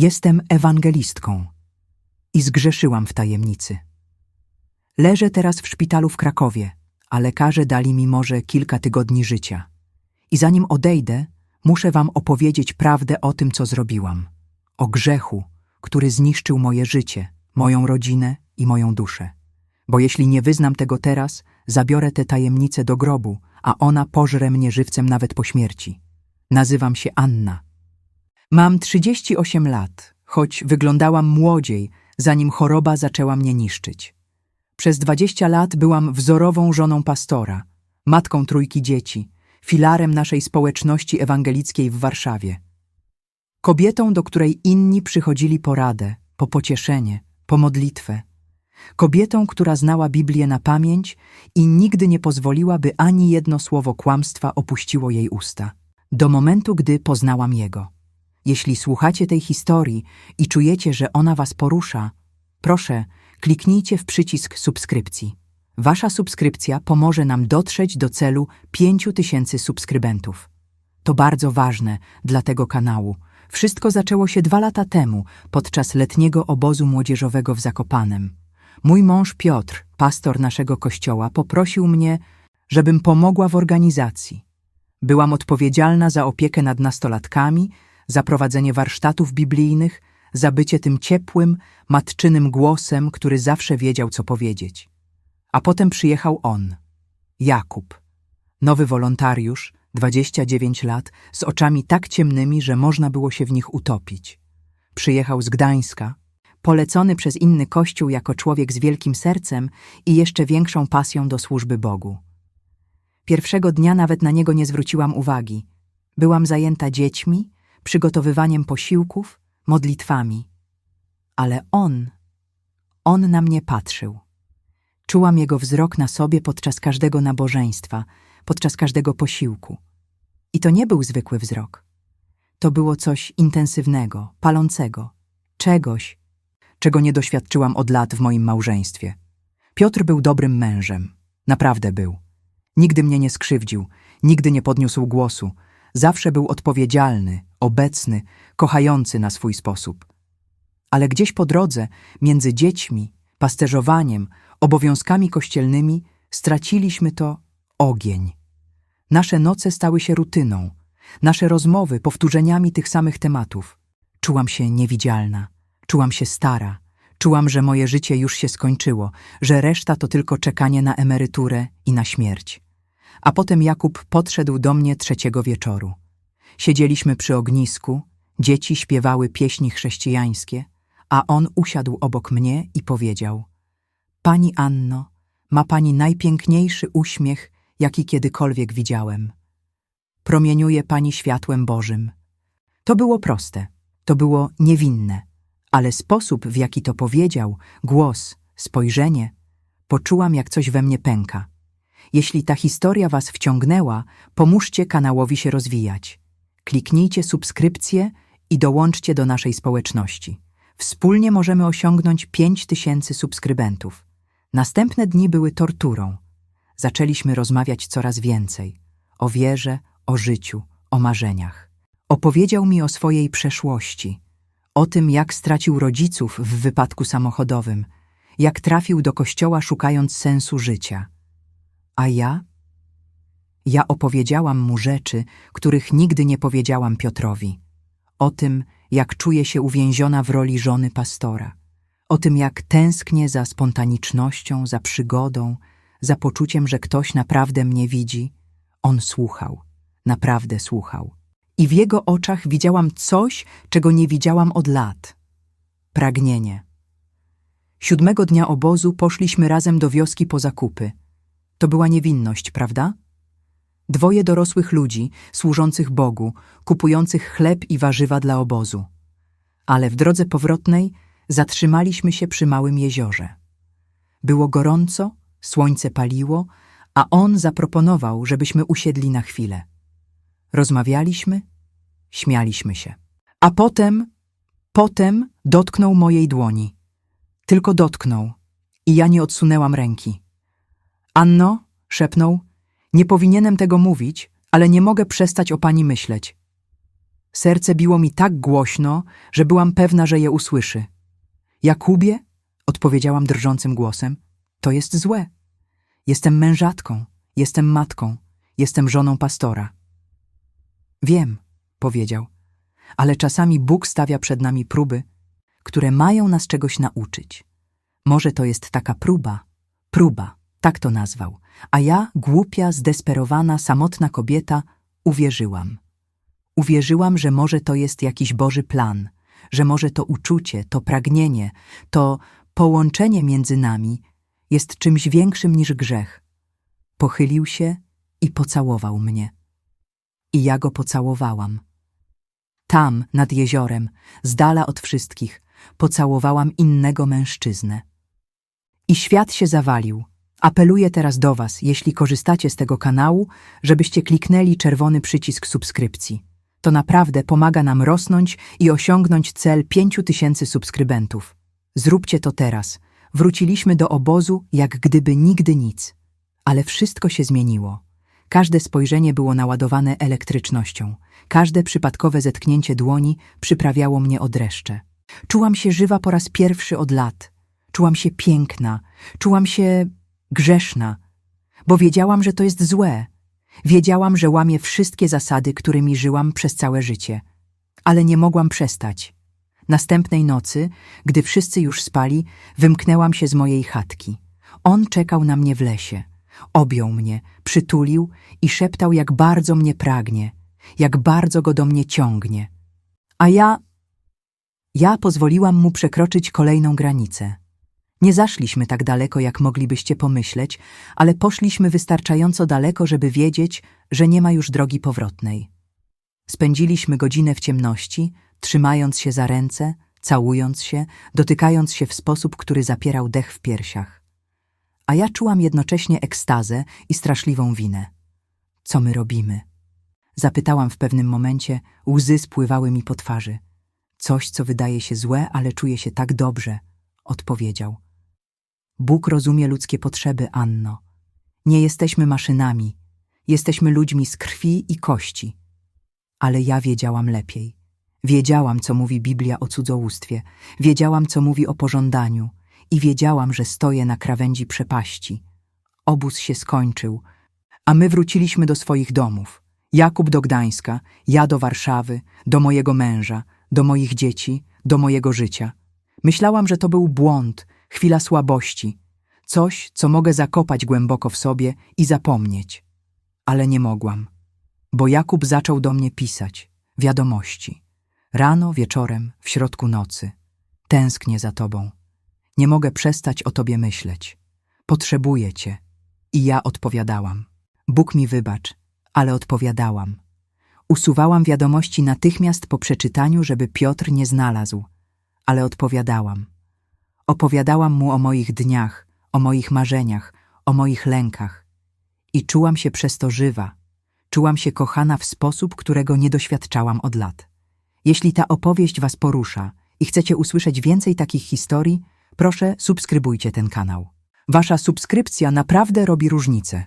Jestem ewangelistką i zgrzeszyłam w tajemnicy. Leżę teraz w szpitalu w Krakowie, a lekarze dali mi może kilka tygodni życia. I zanim odejdę, muszę wam opowiedzieć prawdę o tym, co zrobiłam. O grzechu, który zniszczył moje życie, moją rodzinę i moją duszę. Bo jeśli nie wyznam tego teraz, zabiorę tę tajemnicę do grobu, a ona pożre mnie żywcem nawet po śmierci. Nazywam się Anna. Mam 38 lat, choć wyglądałam młodziej, zanim choroba zaczęła mnie niszczyć. Przez 20 lat byłam wzorową żoną pastora, matką trójki dzieci, filarem naszej społeczności ewangelickiej w Warszawie. Kobietą, do której inni przychodzili po radę, po pocieszenie, po modlitwę. Kobietą, która znała Biblię na pamięć i nigdy nie pozwoliła, by ani jedno słowo kłamstwa opuściło jej usta. Do momentu, gdy poznałam Jego. Jeśli słuchacie tej historii i czujecie, że ona was porusza, proszę, kliknijcie w przycisk subskrypcji. Wasza subskrypcja pomoże nam dotrzeć do celu 5000 subskrybentów. To bardzo ważne dla tego kanału. Wszystko zaczęło się dwa lata temu, podczas letniego obozu młodzieżowego w Zakopanem. Mój mąż Piotr, pastor naszego kościoła, poprosił mnie, żebym pomogła w organizacji. Byłam odpowiedzialna za opiekę nad nastolatkami, za prowadzenie warsztatów biblijnych, za bycie tym ciepłym, matczynym głosem, który zawsze wiedział, co powiedzieć. A potem przyjechał on, Jakub, nowy wolontariusz, 29 lat, z oczami tak ciemnymi, że można było się w nich utopić. Przyjechał z Gdańska, polecony przez inny kościół jako człowiek z wielkim sercem i jeszcze większą pasją do służby Bogu. Pierwszego dnia nawet na niego nie zwróciłam uwagi. Byłam zajęta dziećmi, przygotowywaniem posiłków, modlitwami. Ale on, on na mnie patrzył. Czułam jego wzrok na sobie podczas każdego nabożeństwa, podczas każdego posiłku. I to nie był zwykły wzrok. To było coś intensywnego, palącego, czegoś, czego nie doświadczyłam od lat w moim małżeństwie. Piotr był dobrym mężem. Naprawdę był. Nigdy mnie nie skrzywdził, nigdy nie podniósł głosu. Zawsze był odpowiedzialny, obecny, kochający na swój sposób. Ale gdzieś po drodze, między dziećmi, pasterzowaniem, obowiązkami kościelnymi, straciliśmy to ogień. Nasze noce stały się rutyną, nasze rozmowy powtórzeniami tych samych tematów. Czułam się niewidzialna, czułam się stara, czułam, że moje życie już się skończyło, że reszta to tylko czekanie na emeryturę i na śmierć. A potem Jakub podszedł do mnie trzeciego wieczoru. Siedzieliśmy przy ognisku, dzieci śpiewały pieśni chrześcijańskie, a on usiadł obok mnie i powiedział: Pani Anno, ma pani najpiękniejszy uśmiech, jaki kiedykolwiek widziałem. Promieniuje pani światłem Bożym. To było proste, to było niewinne, ale sposób, w jaki to powiedział, głos, spojrzenie, poczułam, jak coś we mnie pęka. Jeśli ta historia was wciągnęła, pomóżcie kanałowi się rozwijać. Kliknijcie subskrypcję i dołączcie do naszej społeczności. Wspólnie możemy osiągnąć 5000 subskrybentów. Następne dni były torturą. Zaczęliśmy rozmawiać coraz więcej o wierze, o życiu, o marzeniach. Opowiedział mi o swojej przeszłości, o tym, jak stracił rodziców w wypadku samochodowym, jak trafił do kościoła szukając sensu życia. A ja? Ja opowiedziałam mu rzeczy, których nigdy nie powiedziałam Piotrowi. O tym, jak czuję się uwięziona w roli żony pastora. O tym, jak tęsknię za spontanicznością, za przygodą, za poczuciem, że ktoś naprawdę mnie widzi. On słuchał, naprawdę słuchał. I w jego oczach widziałam coś, czego nie widziałam od lat. Pragnienie. Siódmego dnia obozu poszliśmy razem do wioski po zakupy. To była niewinność, prawda? Dwoje dorosłych ludzi, służących Bogu, kupujących chleb i warzywa dla obozu. Ale w drodze powrotnej zatrzymaliśmy się przy małym jeziorze. Było gorąco, słońce paliło, a on zaproponował, żebyśmy usiedli na chwilę. Rozmawialiśmy, śmialiśmy się. A potem, potem dotknął mojej dłoni. Tylko dotknął i ja nie odsunęłam ręki. Anno, szepnął, nie powinienem tego mówić, ale nie mogę przestać o pani myśleć. Serce biło mi tak głośno, że byłam pewna, że je usłyszy. Jakubie, odpowiedziałam drżącym głosem, to jest złe. Jestem mężatką, jestem matką, jestem żoną pastora. Wiem, powiedział, ale czasami Bóg stawia przed nami próby, które mają nas czegoś nauczyć. Może to jest taka próba, próba, tak to nazwał, a ja, głupia, zdesperowana, samotna kobieta, uwierzyłam. Uwierzyłam, że może to jest jakiś Boży plan, że może to uczucie, to pragnienie, to połączenie między nami jest czymś większym niż grzech. Pochylił się i pocałował mnie. I ja go pocałowałam. Tam, nad jeziorem, z dala od wszystkich, pocałowałam innego mężczyznę. I świat się zawalił. Apeluję teraz do Was, jeśli korzystacie z tego kanału, żebyście kliknęli czerwony przycisk subskrypcji. To naprawdę pomaga nam rosnąć i osiągnąć cel 5000 subskrybentów. Zróbcie to teraz. Wróciliśmy do obozu jak gdyby nigdy nic. Ale wszystko się zmieniło. Każde spojrzenie było naładowane elektrycznością. Każde przypadkowe zetknięcie dłoni przyprawiało mnie o dreszcze. Czułam się żywa po raz pierwszy od lat. Czułam się piękna, czułam się grzeszna, bo wiedziałam, że to jest złe. Wiedziałam, że łamię wszystkie zasady, którymi żyłam przez całe życie. Ale nie mogłam przestać. Następnej nocy, gdy wszyscy już spali, wymknęłam się z mojej chatki. On czekał na mnie w lesie. Objął mnie, przytulił i szeptał, jak bardzo mnie pragnie, jak bardzo go do mnie ciągnie. A ja... Ja pozwoliłam mu przekroczyć kolejną granicę. Nie zaszliśmy tak daleko, jak moglibyście pomyśleć, ale poszliśmy wystarczająco daleko, żeby wiedzieć, że nie ma już drogi powrotnej. Spędziliśmy godzinę w ciemności, trzymając się za ręce, całując się, dotykając się w sposób, który zapierał dech w piersiach. A ja czułam jednocześnie ekstazę i straszliwą winę. Co my robimy? Zapytałam w pewnym momencie, łzy spływały mi po twarzy. Coś, co wydaje się złe, ale czuje się tak dobrze, odpowiedział. Bóg rozumie ludzkie potrzeby, Anno. Nie jesteśmy maszynami, jesteśmy ludźmi z krwi i kości. Ale ja wiedziałam lepiej. Wiedziałam, co mówi Biblia o cudzołóstwie, wiedziałam, co mówi o pożądaniu i wiedziałam, że stoję na krawędzi przepaści. Obóz się skończył, a my wróciliśmy do swoich domów. Jakub do Gdańska, ja do Warszawy, do mojego męża, do moich dzieci, do mojego życia. Myślałam, że to był błąd, chwila słabości, coś, co mogę zakopać głęboko w sobie i zapomnieć. Ale nie mogłam, bo Jakub zaczął do mnie pisać wiadomości. Rano, wieczorem, w środku nocy. Tęsknię za tobą. Nie mogę przestać o tobie myśleć. Potrzebuję cię. I ja odpowiadałam. Bóg mi wybacz, ale odpowiadałam. Usuwałam wiadomości natychmiast po przeczytaniu, żeby Piotr nie znalazł, ale odpowiadałam. Opowiadałam mu o moich dniach, o moich marzeniach, o moich lękach. I czułam się przez to żywa. Czułam się kochana w sposób, którego nie doświadczałam od lat. Jeśli ta opowieść Was porusza i chcecie usłyszeć więcej takich historii, proszę subskrybujcie ten kanał. Wasza subskrypcja naprawdę robi różnicę.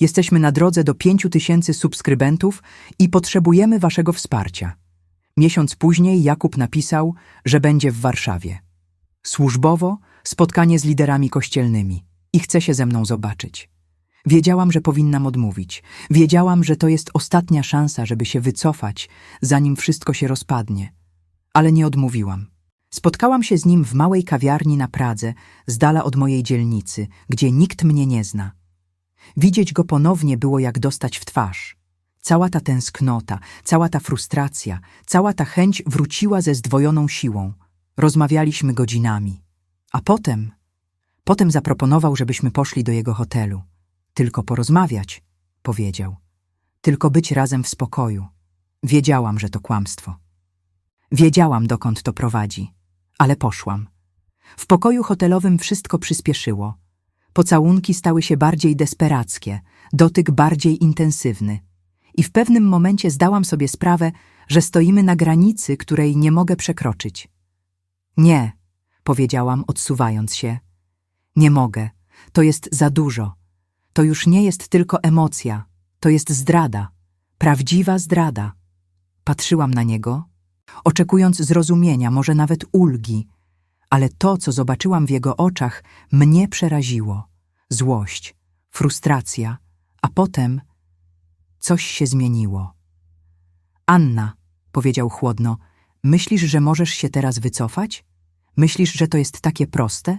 Jesteśmy na drodze do 5000 subskrybentów i potrzebujemy Waszego wsparcia. Miesiąc później Jakub napisał, że będzie w Warszawie. Służbowo spotkanie z liderami kościelnymi i chce się ze mną zobaczyć. Wiedziałam, że powinnam odmówić. Wiedziałam, że to jest ostatnia szansa, żeby się wycofać, zanim wszystko się rozpadnie. Ale nie odmówiłam. Spotkałam się z nim w małej kawiarni na Pradze, z dala od mojej dzielnicy, gdzie nikt mnie nie zna. Widzieć go ponownie było jak dostać w twarz. Cała ta tęsknota, cała ta frustracja, cała ta chęć wróciła ze zdwojoną siłą. Rozmawialiśmy godzinami. A potem, potem zaproponował, żebyśmy poszli do jego hotelu. Tylko porozmawiać, powiedział. Tylko być razem w spokoju. Wiedziałam, że to kłamstwo. Wiedziałam, dokąd to prowadzi, ale poszłam. W pokoju hotelowym wszystko przyspieszyło. Pocałunki stały się bardziej desperackie, dotyk bardziej intensywny. I w pewnym momencie zdałam sobie sprawę, że stoimy na granicy, której nie mogę przekroczyć. Nie, powiedziałam, odsuwając się. Nie mogę. To jest za dużo. To już nie jest tylko emocja. To jest zdrada. Prawdziwa zdrada. Patrzyłam na niego, oczekując zrozumienia, może nawet ulgi, ale to, co zobaczyłam w jego oczach, mnie przeraziło. Złość, frustracja, a potem coś się zmieniło. Anna, powiedział chłodno, myślisz, że możesz się teraz wycofać? Myślisz, że to jest takie proste?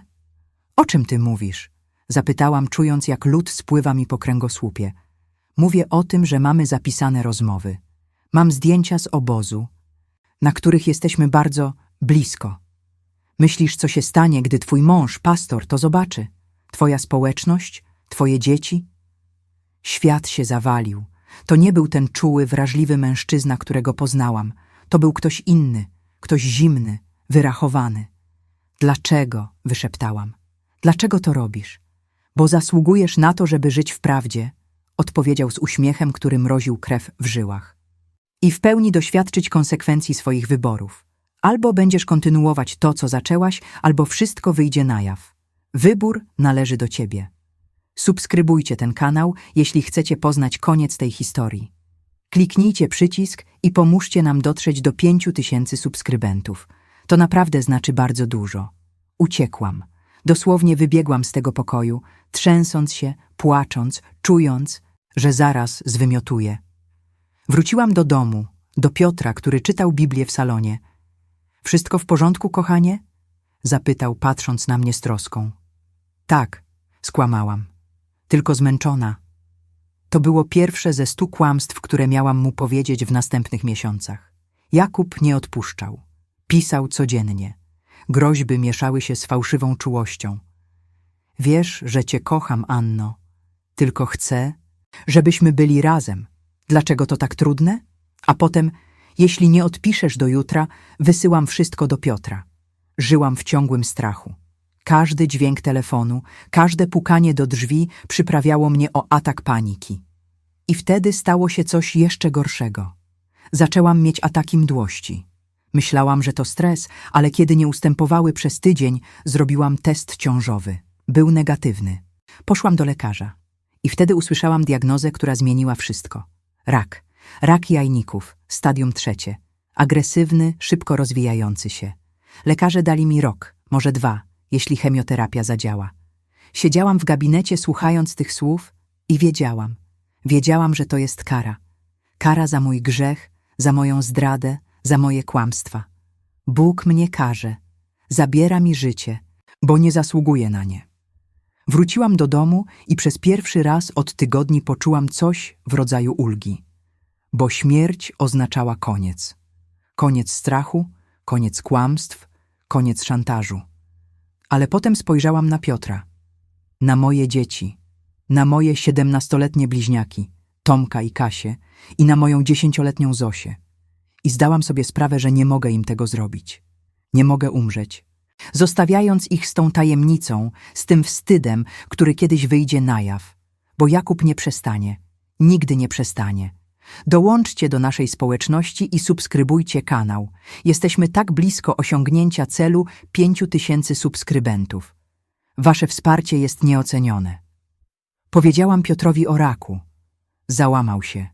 O czym ty mówisz? Zapytałam, czując, jak lód spływa mi po kręgosłupie. Mówię o tym, że mamy zapisane rozmowy. Mam zdjęcia z obozu, na których jesteśmy bardzo blisko. Myślisz, co się stanie, gdy twój mąż, pastor, to zobaczy? Twoja społeczność? Twoje dzieci? Świat się zawalił. To nie był ten czuły, wrażliwy mężczyzna, którego poznałam. To był ktoś inny, ktoś zimny, wyrachowany. Dlaczego? wyszeptałam. Dlaczego to robisz? Bo zasługujesz na to, żeby żyć w prawdzie, odpowiedział z uśmiechem, który mroził krew w żyłach. I w pełni doświadczyć konsekwencji swoich wyborów. Albo będziesz kontynuować to, co zaczęłaś, albo wszystko wyjdzie na jaw. Wybór należy do ciebie. Subskrybujcie ten kanał, jeśli chcecie poznać koniec tej historii. Kliknijcie przycisk i pomóżcie nam dotrzeć do 5000 subskrybentów. To naprawdę znaczy bardzo dużo. Uciekłam. Dosłownie wybiegłam z tego pokoju, trzęsąc się, płacząc, czując, że zaraz zwymiotuję. Wróciłam do domu, do Piotra, który czytał Biblię w salonie. Wszystko w porządku, kochanie? Zapytał, patrząc na mnie z troską. Tak, skłamałam. Tylko zmęczona. To było pierwsze ze stu kłamstw, które miałam mu powiedzieć w następnych miesiącach. Jakub nie odpuszczał. Pisał codziennie. Groźby mieszały się z fałszywą czułością. Wiesz, że cię kocham, Anno. Tylko chcę, żebyśmy byli razem. Dlaczego to tak trudne? A potem, jeśli nie odpiszesz do jutra, wysyłam wszystko do Piotra. Żyłam w ciągłym strachu. Każdy dźwięk telefonu, każde pukanie do drzwi przyprawiało mnie o atak paniki. I wtedy stało się coś jeszcze gorszego. Zaczęłam mieć ataki mdłości. Myślałam, że to stres, ale kiedy nie ustępowały przez tydzień, zrobiłam test ciążowy. Był negatywny. Poszłam do lekarza. I wtedy usłyszałam diagnozę, która zmieniła wszystko. Rak. Rak jajników, stadium trzecie. Agresywny, szybko rozwijający się. Lekarze dali mi rok, może dwa, jeśli chemioterapia zadziała. Siedziałam w gabinecie słuchając tych słów i wiedziałam. Wiedziałam, że to jest kara. Kara za mój grzech, za moją zdradę, za moje kłamstwa. Bóg mnie karze. Zabiera mi życie, bo nie zasługuję na nie. Wróciłam do domu i przez pierwszy raz od tygodni poczułam coś w rodzaju ulgi. Bo śmierć oznaczała koniec. Koniec strachu, koniec kłamstw, koniec szantażu. Ale potem spojrzałam na Piotra, na moje dzieci, na moje siedemnastoletnie bliźniaki, Tomka i Kasię, i na moją dziesięcioletnią Zosię. I zdałam sobie sprawę, że nie mogę im tego zrobić. Nie mogę umrzeć. Zostawiając ich z tą tajemnicą, z tym wstydem, który kiedyś wyjdzie na jaw. Bo Jakub nie przestanie. Nigdy nie przestanie. Dołączcie do naszej społeczności i subskrybujcie kanał. Jesteśmy tak blisko osiągnięcia celu 5000 subskrybentów. Wasze wsparcie jest nieocenione. Powiedziałam Piotrowi o raku. Załamał się.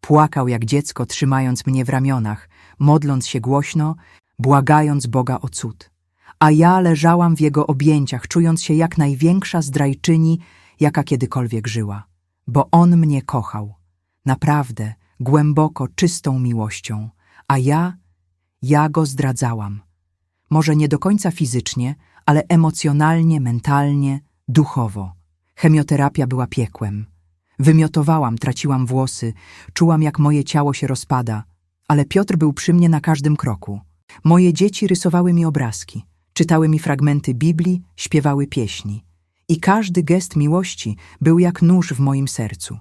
Płakał jak dziecko, trzymając mnie w ramionach, modląc się głośno, błagając Boga o cud. A ja leżałam w jego objęciach, czując się jak największa zdrajczyni, jaka kiedykolwiek żyła. Bo on mnie kochał. Naprawdę, głęboko, czystą miłością. A ja, ja go zdradzałam. Może nie do końca fizycznie, ale emocjonalnie, mentalnie, duchowo. Chemioterapia była piekłem. Wymiotowałam, traciłam włosy, czułam jak moje ciało się rozpada, ale Piotr był przy mnie na każdym kroku. Moje dzieci rysowały mi obrazki, czytały mi fragmenty Biblii, śpiewały pieśni. I każdy gest miłości był jak nóż w moim sercu,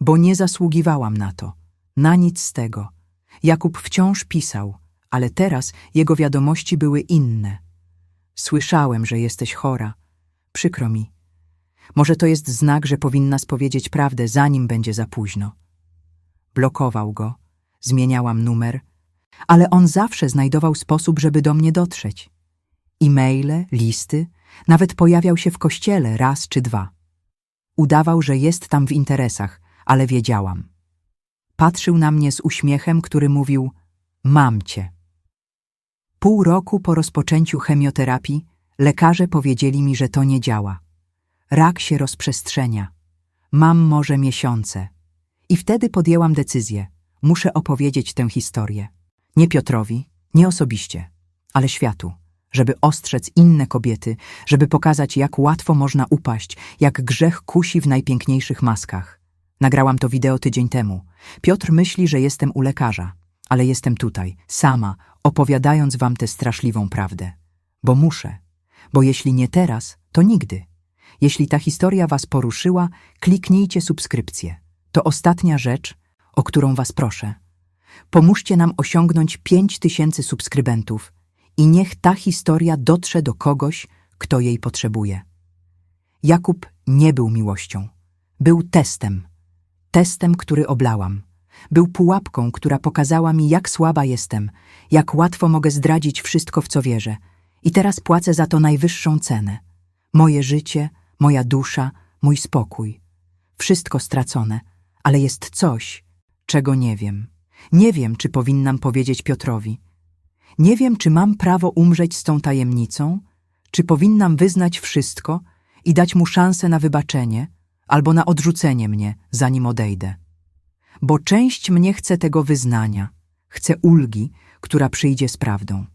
bo nie zasługiwałam na to, na nic z tego. Jakub wciąż pisał, ale teraz jego wiadomości były inne. Słyszałem, że jesteś chora. Przykro mi. Może to jest znak, że powinna spowiedzieć prawdę, zanim będzie za późno. Blokował go, zmieniałam numer, ale on zawsze znajdował sposób, żeby do mnie dotrzeć. E-maile, listy, nawet pojawiał się w kościele raz czy dwa. Udawał, że jest tam w interesach, ale wiedziałam. Patrzył na mnie z uśmiechem, który mówił: Mam cię. Pół roku po rozpoczęciu chemioterapii lekarze powiedzieli mi, że to nie działa. Rak się rozprzestrzenia. Mam może miesiące. I wtedy podjęłam decyzję. Muszę opowiedzieć tę historię. Nie Piotrowi, nie osobiście, ale światu, żeby ostrzec inne kobiety, żeby pokazać, jak łatwo można upaść, jak grzech kusi w najpiękniejszych maskach. Nagrałam to wideo tydzień temu. Piotr myśli, że jestem u lekarza, ale jestem tutaj, sama, opowiadając wam tę straszliwą prawdę. Bo muszę. Bo jeśli nie teraz, to nigdy. Jeśli ta historia was poruszyła, kliknijcie subskrypcję. To ostatnia rzecz, o którą was proszę. Pomóżcie nam osiągnąć 5000 subskrybentów i niech ta historia dotrze do kogoś, kto jej potrzebuje. Jakub nie był miłością. Był testem. Testem, który oblałam. Był pułapką, która pokazała mi, jak słaba jestem, jak łatwo mogę zdradzić wszystko, w co wierzę. I teraz płacę za to najwyższą cenę. Moje życie, moja dusza, mój spokój. Wszystko stracone, ale jest coś, czego nie wiem. Nie wiem, czy powinnam powiedzieć Piotrowi. Nie wiem, czy mam prawo umrzeć z tą tajemnicą, czy powinnam wyznać wszystko i dać mu szansę na wybaczenie albo na odrzucenie mnie, zanim odejdę. Bo część mnie chce tego wyznania, chce ulgi, która przyjdzie z prawdą,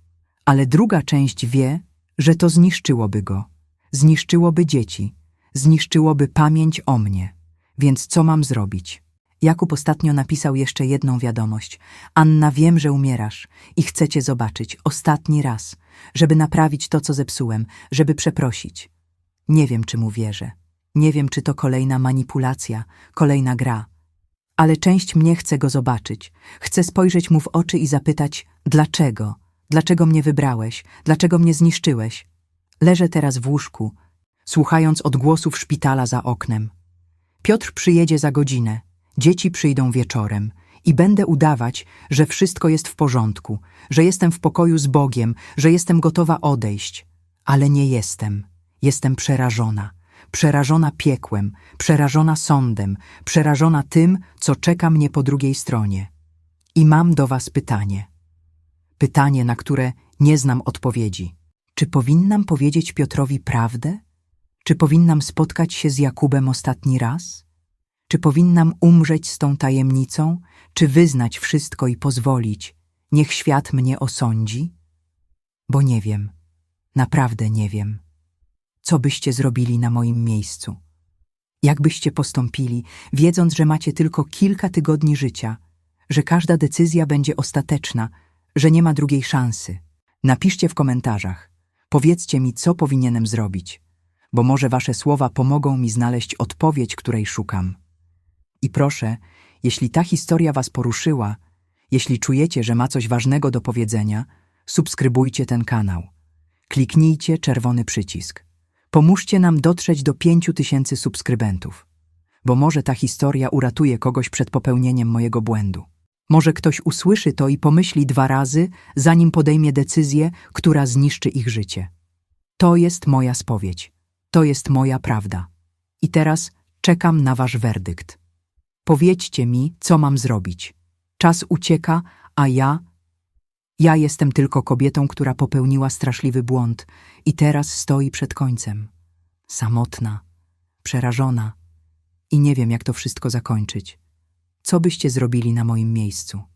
ale druga część wie, że to zniszczyłoby go, zniszczyłoby dzieci, zniszczyłoby pamięć o mnie. Więc co mam zrobić? Jakub ostatnio napisał jeszcze jedną wiadomość. Anna, wiem, że umierasz i chcę cię zobaczyć ostatni raz, żeby naprawić to, co zepsułem, żeby przeprosić. Nie wiem, czy mu wierzę. Nie wiem, czy to kolejna manipulacja, kolejna gra. Ale część mnie chce go zobaczyć. Chcę spojrzeć mu w oczy i zapytać, dlaczego? Dlaczego mnie wybrałeś? Dlaczego mnie zniszczyłeś? Leżę teraz w łóżku, słuchając odgłosów szpitala za oknem. Piotr przyjedzie za godzinę, dzieci przyjdą wieczorem i będę udawać, że wszystko jest w porządku, że jestem w pokoju z Bogiem, że jestem gotowa odejść. Ale nie jestem. Jestem przerażona. Przerażona piekłem, przerażona sądem, przerażona tym, co czeka mnie po drugiej stronie. I mam do was pytanie. Pytanie, na które nie znam odpowiedzi. Czy powinnam powiedzieć Piotrowi prawdę? Czy powinnam spotkać się z Jakubem ostatni raz? Czy powinnam umrzeć z tą tajemnicą, czy wyznać wszystko i pozwolić, niech świat mnie osądzi? Bo nie wiem, naprawdę nie wiem. Co byście zrobili na moim miejscu? Jak byście postąpili, wiedząc, że macie tylko kilka tygodni życia, że każda decyzja będzie ostateczna, że nie ma drugiej szansy? Napiszcie w komentarzach. Powiedzcie mi, co powinienem zrobić bo może wasze słowa pomogą mi znaleźć odpowiedź, której szukam. I proszę, jeśli ta historia was poruszyła, jeśli czujecie, że ma coś ważnego do powiedzenia, subskrybujcie ten kanał. Kliknijcie czerwony przycisk. Pomóżcie nam dotrzeć do pięciu tysięcy subskrybentów, bo może ta historia uratuje kogoś przed popełnieniem mojego błędu. Może ktoś usłyszy to i pomyśli dwa razy, zanim podejmie decyzję, która zniszczy ich życie. To jest moja spowiedź. To jest moja prawda. I teraz czekam na wasz werdykt. Powiedzcie mi, co mam zrobić. Czas ucieka, a ja. Ja jestem tylko kobietą, która popełniła straszliwy błąd i teraz stoi przed końcem. Samotna, przerażona i nie wiem, jak to wszystko zakończyć. Co byście zrobili na moim miejscu?